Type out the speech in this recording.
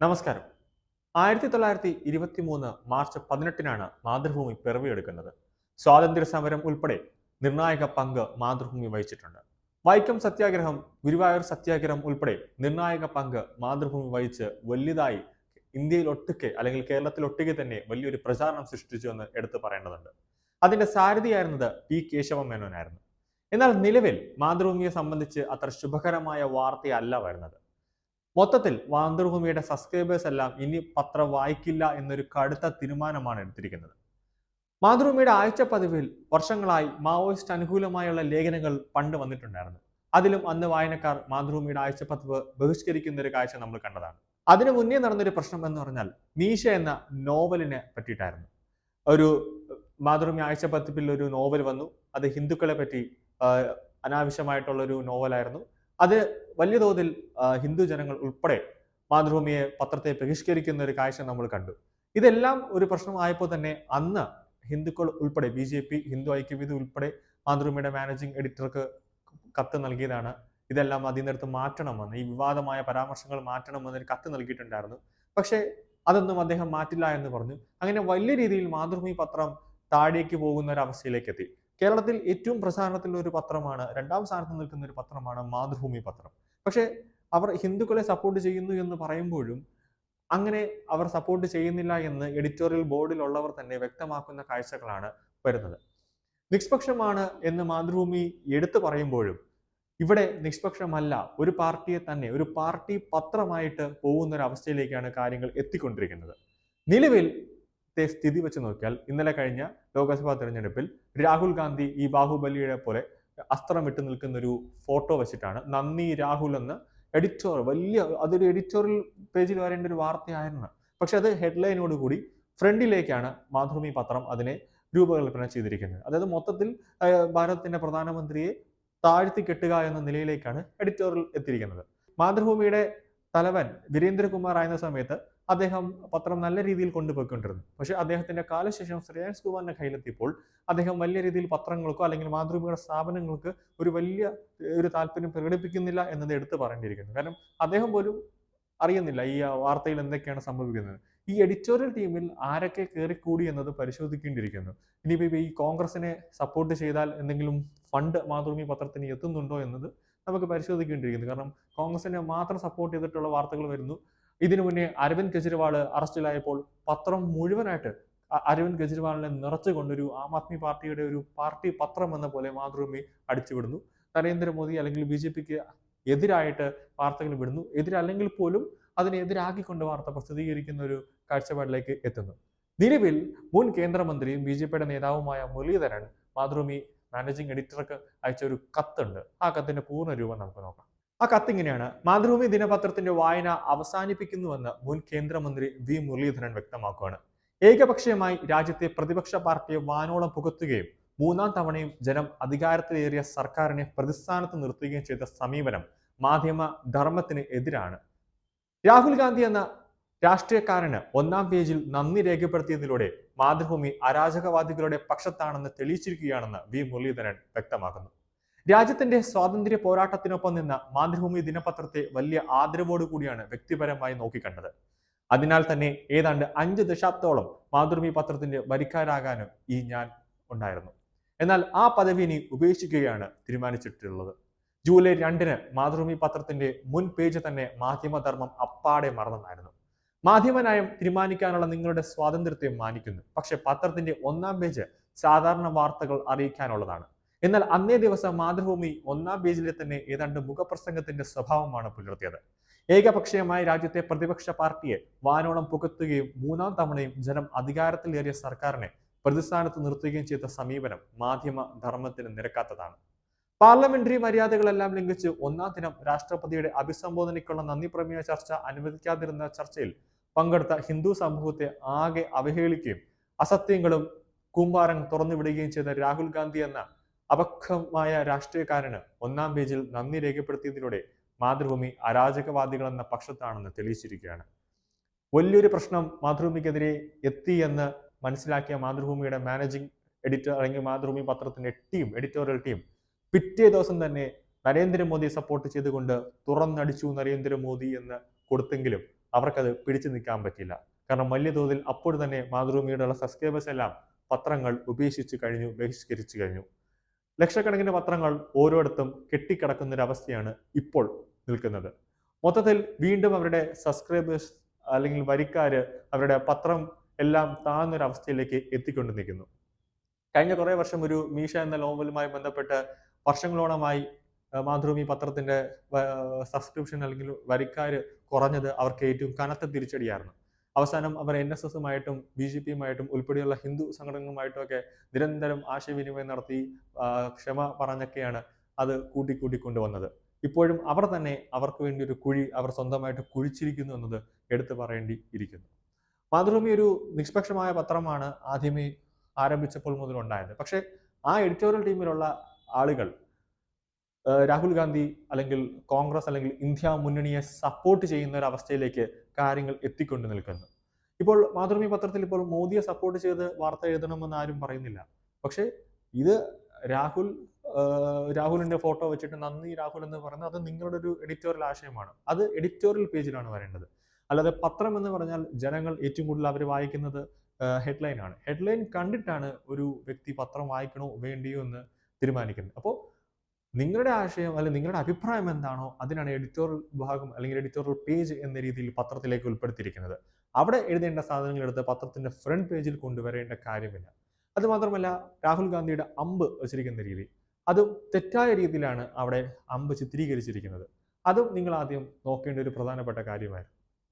നമസ്കാരം. ആയിരത്തി തൊള്ളായിരത്തി ഇരുപത്തി മൂന്ന് മാർച്ച് പതിനെട്ടിനാണ് മാതൃഭൂമി പിറവിയെടുക്കുന്നത്. സ്വാതന്ത്ര്യ സമരം ഉൾപ്പെടെ നിർണായക പങ്ക് മാതൃഭൂമി വഹിച്ചിട്ടുണ്ട്. വൈക്കം സത്യാഗ്രഹം ഗുരുവായൂർ സത്യാഗ്രഹം ഉൾപ്പെടെ നിർണായക പങ്ക് മാതൃഭൂമി വഹിച്ച് വലിയതായി ഇന്ത്യയിൽ ഒട്ടുക്കെ അല്ലെങ്കിൽ കേരളത്തിൽ ഒട്ടുക്കെ തന്നെ വലിയൊരു പ്രചാരണം സൃഷ്ടിച്ചു എന്ന് എടുത്തു പറയേണ്ടതുണ്ട്. അതിന്റെ സാരഥിയായിരുന്നത് പി കേശവ മേനോനായിരുന്നു എന്നാൽ നിലവിൽ മാതൃഭൂമിയെ സംബന്ധിച്ച് അത്ര ശുഭകരമായ വാർത്തയല്ല വരുന്നത്. മൊത്തത്തിൽ മാതൃഭൂമിയുടെ സബ്സ്ക്രൈബേഴ്സ് എല്ലാം ഇനി പത്രം വായിക്കില്ല എന്നൊരു കടുത്ത തീരുമാനമാണ് എടുത്തിരിക്കുന്നത്. മാതൃഭൂമിയുടെ ആഴ്ച പതിവിൽ വർഷങ്ങളായി മാവോയിസ്റ്റ് അനുകൂലമായുള്ള ലേഖനങ്ങൾ പണ്ട് വന്നിട്ടുണ്ടായിരുന്നു. അതിലും അന്ന് വായനക്കാർ മാതൃഭൂമിയുടെ ആഴ്ച പതിവ് ബഹിഷ്കരിക്കുന്ന ഒരു കാഴ്ച നമ്മൾ കണ്ടതാണ്. അതിനു മുന്നേ നടന്നൊരു പ്രശ്നം എന്ന് പറഞ്ഞാൽ മീശ എന്ന നോവലിനെ പറ്റിയിട്ടായിരുന്നു. ഒരു മാതൃഭൂമി ആഴ്ച പതിപ്പിൽ ഒരു നോവൽ വന്നു. അത് ഹിന്ദുക്കളെ പറ്റി ആ, അനാവശ്യമായിട്ടുള്ള ഒരു നോവലായിരുന്നു. അത് വലിയ തോതിൽ ഹിന്ദു ജനങ്ങൾ ഉൾപ്പെടെ മാതൃഭൂമിയെ പത്രത്തെ ബഹിഷ്കരിക്കുന്ന ഒരു കാഴ്ച നമ്മൾ കണ്ടു. ഇതെല്ലാം ഒരു പ്രശ്നമായപ്പോൾ തന്നെ അന്ന് ഹിന്ദുക്കൾ ഉൾപ്പെടെ B J P Hindu Aikyavedi ഉൾപ്പെടെ മാതൃഭൂമിയുടെ മാനേജിംഗ് എഡിറ്റർക്ക് കത്ത് നൽകിയതാണ്. ഇതെല്ലാം അതിൽ നിന്നെടുത്ത് മാറ്റണമെന്ന് ഈ വിവാദമായ പരാമർശങ്ങൾ മാറ്റണമെന്ന് ഒരു കത്ത് നൽകിയിട്ടുണ്ടായിരുന്നു. പക്ഷേ അതൊന്നും അദ്ദേഹം മാറ്റില്ല എന്ന് പറഞ്ഞു. അങ്ങനെ വലിയ രീതിയിൽ മാതൃഭൂമി പത്രം താഴേക്ക് പോകുന്ന ഒരു അവസ്ഥയിലേക്ക് എത്തി. കേരളത്തിൽ ഏറ്റവും പ്രസാരണത്തിലുള്ള ഒരു പത്രമാണ് രണ്ടാം സ്ഥാനത്ത് നിൽക്കുന്ന ഒരു പത്രമാണ് മാതൃഭൂമി പത്രം. പക്ഷേ അവർ ഹിന്ദുക്കളെ സപ്പോർട്ട് ചെയ്യുന്നു എന്ന് പറയുമ്പോഴും അങ്ങനെ അവർ സപ്പോർട്ട് ചെയ്യുന്നില്ല എന്ന് എഡിറ്റോറിയൽ ബോർഡിലുള്ളവർ തന്നെ വ്യക്തമാക്കുന്ന കാഴ്ചകളാണ് വരുന്നത്. നിഷ്പക്ഷമാണ് എന്ന് മാതൃഭൂമി എടുത്തു പറയുമ്പോഴും ഇവിടെ നിഷ്പക്ഷമല്ല ഒരു പാർട്ടിയെ തന്നെ ഒരു പാർട്ടി പത്രമായിട്ട് പോകുന്ന ഒരു അവസ്ഥയിലേക്കാണ് കാര്യങ്ങൾ എത്തിക്കൊണ്ടിരിക്കുന്നത്. നിലവിൽ ത്തെ സ്ഥിതി വെച്ച് നോക്കിയാൽ ഇന്നലെ കഴിഞ്ഞ ലോക്സഭാ തെരഞ്ഞെടുപ്പിൽ രാഹുൽ ഗാന്ധി ഈ ബാഹുബലിയുടെ പോലെ അസ്ത്രം വിട്ടു നിൽക്കുന്ന ഒരു ഫോട്ടോ വെച്ചിട്ടാണ്. നന്ദി രാഹുൽ എന്ന് എഡിറ്റോർ വലിയ അതൊരു എഡിറ്റോറിയൽ പേജിൽ വരേണ്ട ഒരു വാർത്തയായിരുന്നു. പക്ഷെ അത് ഹെഡ്ലൈനോട് കൂടി ഫ്രണ്ടിലേക്കാണ് മാതൃഭൂമി പത്രം അതിനെ രൂപകൽപ്പന ചെയ്തിരിക്കുന്നത്. അതായത് മൊത്തത്തിൽ ഭാരതത്തിന്റെ പ്രധാനമന്ത്രിയെ താഴ്ത്തി കെട്ടുക എന്ന നിലയിലേക്കാണ് എഡിറ്റോറിയൽ എത്തിയിരിക്കുന്നത്. മാതൃഭൂമിയുടെ തലവൻ വീരേന്ദ്രകുമാർ ആയിരുന്ന സമയത്ത് അദ്ദേഹം പത്രം നല്ല രീതിയിൽ കൊണ്ടുപോയിക്കൊണ്ടിരുന്നു. പക്ഷെ അദ്ദേഹത്തിന്റെ കാലശേഷം ശ്രേയാൻസ് കുമാറിന്റെ കയ്യിലെത്തിയപ്പോൾ അദ്ദേഹം വലിയ രീതിയിൽ പത്രങ്ങൾക്കോ അല്ലെങ്കിൽ മാതൃഭൂമിയുടെ സ്ഥാപനങ്ങൾക്ക് ഒരു വലിയ ഒരു താല്പര്യം പ്രകടിപ്പിക്കുന്നില്ല എന്നത് എടുത്തു പറയേണ്ടിയിരിക്കുന്നു. കാരണം അദ്ദേഹം പോലും അറിയുന്നില്ല ഈ വാർത്തയിൽ എന്തൊക്കെയാണ് സംഭവിക്കുന്നത്. ഈ എഡിറ്റോറിയൽ ടീമിൽ ആരൊക്കെ കയറിക്കൂടി എന്നത് പരിശോധിക്കേണ്ടിയിരിക്കുന്നു. ഇനിയിപ്പോൾ ഈ കോൺഗ്രസിനെ സപ്പോർട്ട് ചെയ്താൽ എന്തെങ്കിലും ഫണ്ട് മാതൃഭൂമി പത്രത്തിന് എത്തുന്നുണ്ടോ എന്നത് നമുക്ക് പരിശോധിക്കേണ്ടിയിരിക്കുന്നു. കാരണം കോൺഗ്രസിനെ മാത്രം സപ്പോർട്ട് ചെയ്തിട്ടുള്ള വാർത്തകൾ വരുന്നു. ഇതിനു മുന്നേ അരവിന്ദ് കെജ്രിവാൾ അറസ്റ്റിലായപ്പോൾ പത്രം മുഴുവനായിട്ട് അരവിന്ദ് കെജ്രിവാളിനെ നിറച്ചുകൊണ്ടൊരു ആം ആദ്മി പാർട്ടിയുടെ ഒരു പാർട്ടി പത്രം എന്ന പോലെ മാതൃഭൂമി അടിച്ചുവിടുന്നു. നരേന്ദ്രമോദി അല്ലെങ്കിൽ ബി ജെ പിക്ക് എതിരായിട്ട് വാർത്തകൾ വിടുന്നു. എതിരല്ലെങ്കിൽ പോലും അതിനെതിരാക്കിക്കൊണ്ട് വാർത്ത പ്രസിദ്ധീകരിക്കുന്ന ഒരു കാഴ്ചപ്പാടിലേക്ക് എത്തുന്നു. നിലവിൽ മുൻ കേന്ദ്രമന്ത്രിയും ബി ജെ പിയുടെ നേതാവുമായ മുരളീധരൻ മാതൃഭൂമി മാനേജിംഗ് എഡിറ്റർക്ക് അയച്ച ഒരു കത്തുണ്ട്. ആ കത്തിന്റെ പൂർണ രൂപം നമുക്ക് നോക്കാം. ആ കത്ത് ഇങ്ങനെയാണ്. മാതൃഭൂമി ദിനപത്രത്തിന്റെ വായന അവസാനിപ്പിക്കുന്നുവെന്ന് മുൻ കേന്ദ്രമന്ത്രി വി. മുരളീധരൻ വ്യക്തമാക്കുകയാണ്. ഏകപക്ഷീയമായി രാജ്യത്തെ പ്രതിപക്ഷ പാർട്ടിയെ വാനോളം പുകത്തുകയും മൂന്നാം തവണയും ജനം അധികാരത്തിലേറിയ സർക്കാരിനെ പ്രതിസ്ഥാനത്ത് നിർത്തുകയും ചെയ്ത സമീപനം മാധ്യമ ധർമ്മത്തിന് എതിരാണ്. രാഹുൽ ഗാന്ധി എന്ന രാഷ്ട്രീയക്കാരന് ഒന്നാം പേജിൽ നന്ദി രേഖപ്പെടുത്തിയതിലൂടെ മാതൃഭൂമി അരാജകവാദികളുടെ പക്ഷത്താണെന്ന് തെളിയിച്ചിരിക്കുകയാണെന്ന് വി. മുരളീധരൻ വ്യക്തമാക്കുന്നു. രാജ്യത്തിന്റെ സ്വാതന്ത്ര്യ പോരാട്ടത്തിനൊപ്പം നിന്ന മാതൃഭൂമി ദിനപത്രത്തെ വലിയ ആദരവോടുകൂടിയാണ് വ്യക്തിപരമായി നോക്കിക്കണ്ടത്. അതിനാൽ തന്നെ ഏതാണ്ട് അഞ്ച് ദശാബ്ദത്തോളം മാതൃഭൂമി പത്രത്തിന്റെ വരിക്കാരാകാനും ഈ ഞാൻ ഉണ്ടായിരുന്നു. എന്നാൽ ആ പദവി ഇനി ഉപേക്ഷിക്കുകയാണ് തീരുമാനിച്ചിട്ടുള്ളത്. ജൂലൈ രണ്ടിന് മാതൃഭൂമി പത്രത്തിന്റെ മുൻ പേജ് തന്നെ മാധ്യമധർമ്മം അപ്പാടെ മറന്നതായിരുന്നു. മാധ്യമനയം തീരുമാനിക്കാനുള്ള നിങ്ങളുടെ സ്വാതന്ത്ര്യത്തെ മാനിക്കുന്നു. പക്ഷെ പത്രത്തിന്റെ ഒന്നാം പേജ് സാധാരണ വാർത്തകൾ അറിയിക്കാനുള്ളതാണ്. എന്നാൽ അന്നേ ദിവസം മാതൃഭൂമി ഒന്നാം പേജിലെ തന്നെ ഏതാണ്ട് മുഖപ്രസംഗത്തിന്റെ സ്വഭാവമാണ് പുലർത്തിയത്. ഏകപക്ഷീയമായി രാജ്യത്തെ പ്രതിപക്ഷ പാർട്ടിയെ വാനോളം പുകത്തുകയും മൂന്നാം തവണയും ജനം അധികാരത്തിലേറിയ സർക്കാരിനെ പ്രതിസ്ഥാനത്ത് നിർത്തുകയും ചെയ്ത സമീപനം മാധ്യമ ധർമ്മത്തിന് നിരക്കാത്തതാണ്. പാർലമെന്ററി മര്യാദകളെല്ലാം ലംഘിച്ച് ഒന്നാം ദിനം രാഷ്ട്രപതിയുടെ അഭിസംബോധനയ്ക്കുള്ള നന്ദി പ്രമേയ ചർച്ച അനുവദിക്കാതിരുന്ന ചർച്ചയിൽ പങ്കെടുത്ത ഹിന്ദു സമൂഹത്തെ ആകെ അവഹേളിക്കുകയും അസത്യങ്ങളും കൂമ്പാരം തുറന്നുവിടുകയും ചെയ്ത രാഹുൽ ഗാന്ധി എന്ന അപക്വമായ രാഷ്ട്രീയക്കാരന് ഒന്നാം പേജിൽ നന്ദി രേഖപ്പെടുത്തിയതിലൂടെ മാതൃഭൂമി അരാജകവാദികൾ എന്ന പക്ഷത്താണെന്ന് തെളിയിച്ചിരിക്കുകയാണ്. വലിയൊരു പ്രശ്നം മാതൃഭൂമിക്കെതിരെ എത്തി എന്ന് മനസ്സിലാക്കിയ മാതൃഭൂമിയുടെ മാനേജിംഗ് എഡിറ്റർ അല്ലെങ്കിൽ മാതൃഭൂമി പത്രത്തിന്റെ ടീം എഡിറ്റോറിയൽ ടീം പിറ്റേ ദിവസം തന്നെ നരേന്ദ്രമോദിയെ സപ്പോർട്ട് ചെയ്തുകൊണ്ട് തുറന്നടിച്ചു നരേന്ദ്രമോദി എന്ന് കൊടുത്തെങ്കിലും അവർക്കത് പിടിച്ചു നിൽക്കാൻ പറ്റില്ല കാരണം വലിയ തോതിൽ അപ്പോൾ തന്നെ മാതൃഭൂമിയുടെ സബ്സ്ക്രൈബേഴ്സ് എല്ലാം പത്രങ്ങൾ ഉപേക്ഷിച്ച് കഴിഞ്ഞു ബഹിഷ്കരിച്ചു കഴിഞ്ഞു. ലക്ഷക്കണക്കിന് പത്രങ്ങൾ ഓരോയിടത്തും കെട്ടിക്കിടക്കുന്ന ഒരു അവസ്ഥയാണ് ഇപ്പോൾ നിൽക്കുന്നത്. മൊത്തത്തിൽ വീണ്ടും അവരുടെ സബ്സ്ക്രൈബേഴ്സ് അല്ലെങ്കിൽ വരിക്കാർ അവരുടെ പത്രം എല്ലാം താഴ്ന്നൊരു അവസ്ഥയിലേക്ക് എത്തിക്കൊണ്ട് നിൽക്കുന്നു. കഴിഞ്ഞ കുറേ വർഷം ഒരു മീഷ എന്ന നോവലുമായി ബന്ധപ്പെട്ട് വർഷങ്ങളോളമായി മാതൃഭൂമി പത്രത്തിന്റെ സബ്സ്ക്രിപ്ഷൻ അല്ലെങ്കിൽ വരിക്കാർ കുറഞ്ഞത് അവർക്ക് ഏറ്റവും കനത്ത തിരിച്ചടിയായിരുന്നു. അവസാനം അവർ എൻ എസ് എസുമായിട്ടും ബി ജെ പിയുമായിട്ടും ഉൾപ്പെടെയുള്ള ഹിന്ദു സംഘടനകളുമായിട്ടും ഒക്കെ നിരന്തരം ആശയവിനിമയം നടത്തി ക്ഷമ പറഞ്ഞൊക്കെയാണ് അത് കൂട്ടിക്കൂട്ടി കൊണ്ടുവന്നത് ഇപ്പോഴും അവർ തന്നെ അവർക്ക് വേണ്ടി ഒരു കുഴി അവർ സ്വന്തമായിട്ട് കുഴിച്ചിരിക്കുന്നു എന്നത് എടുത്തു പറയേണ്ടി ഇരിക്കുന്നു മാതൃഭൂമി ഒരു നിഷ്പക്ഷമായ പത്രമാണ് ആദ്യമേ ആരംഭിച്ചപ്പോൾ മുതൽ ഉണ്ടായത് പക്ഷേ ആ എഡിറ്റോറിയൽ ടീമിലുള്ള ആളുകൾ രാഹുൽ ഗാന്ധി അല്ലെങ്കിൽ കോൺഗ്രസ് അല്ലെങ്കിൽ ഇന്ത്യ മുന്നണിയെ സപ്പോർട്ട് ചെയ്യുന്ന ഒരു അവസ്ഥയിലേക്ക് കാര്യങ്ങൾ എത്തിക്കൊണ്ട് നിൽക്കുന്നു. ഇപ്പോൾ മാതൃഭൂമി പത്രത്തിൽ ഇപ്പോൾ മോദിയെ സപ്പോർട്ട് ചെയ്ത് വാർത്ത എഴുതണമെന്ന് ആരും പറയുന്നില്ല. പക്ഷേ ഇത് രാഹുൽ രാഹുലിന്റെ ഫോട്ടോ വെച്ചിട്ട് നന്ദി രാഹുൽ എന്ന് പറയുന്നത് അത് നിങ്ങളുടെ ഒരു എഡിറ്റോറിയൽ ആശയമാണ്. അത് എഡിറ്റോറിയൽ പേജിലാണ് വരേണ്ടത്. അല്ലാതെ പത്രം എന്ന് പറഞ്ഞാൽ ജനങ്ങൾ ഏറ്റവും കൂടുതൽ അവർ വായിക്കുന്നത് ഹെഡ്ലൈനാണ് ഹെഡ്ലൈൻ കണ്ടിട്ടാണ് ഒരു വ്യക്തി പത്രം വായിക്കണോ വേണ്ടിയോ എന്ന് തീരുമാനിക്കുന്നത്. അപ്പോൾ നിങ്ങളുടെ ആശയം അല്ലെങ്കിൽ നിങ്ങളുടെ അഭിപ്രായം എന്താണോ അതിനാണ് എഡിറ്റോറിയൽ വിഭാഗം അല്ലെങ്കിൽ എഡിറ്റോറിയൽ പേജ് എന്ന രീതിയിൽ പത്രത്തിലേക്ക് ഉൾപ്പെടുത്തിയിരിക്കുന്നത്. അവിടെ എഴുതേണ്ട സാധനങ്ങൾ എടുത്ത് പത്രത്തിന്റെ ഫ്രണ്ട് പേജിൽ കൊണ്ടുവരേണ്ട കാര്യമില്ല. അതുമാത്രമല്ല രാഹുൽ ഗാന്ധിയുടെ അമ്പ് വെച്ചിരിക്കുന്ന രീതി. അതും തെറ്റായ രീതിയിലാണ് അവിടെ അമ്പ് ചിത്രീകരിച്ചിരിക്കുന്നത്. അതും നിങ്ങൾ ആദ്യം നോക്കേണ്ട ഒരു പ്രധാനപ്പെട്ട കാര്യമായിരുന്നു.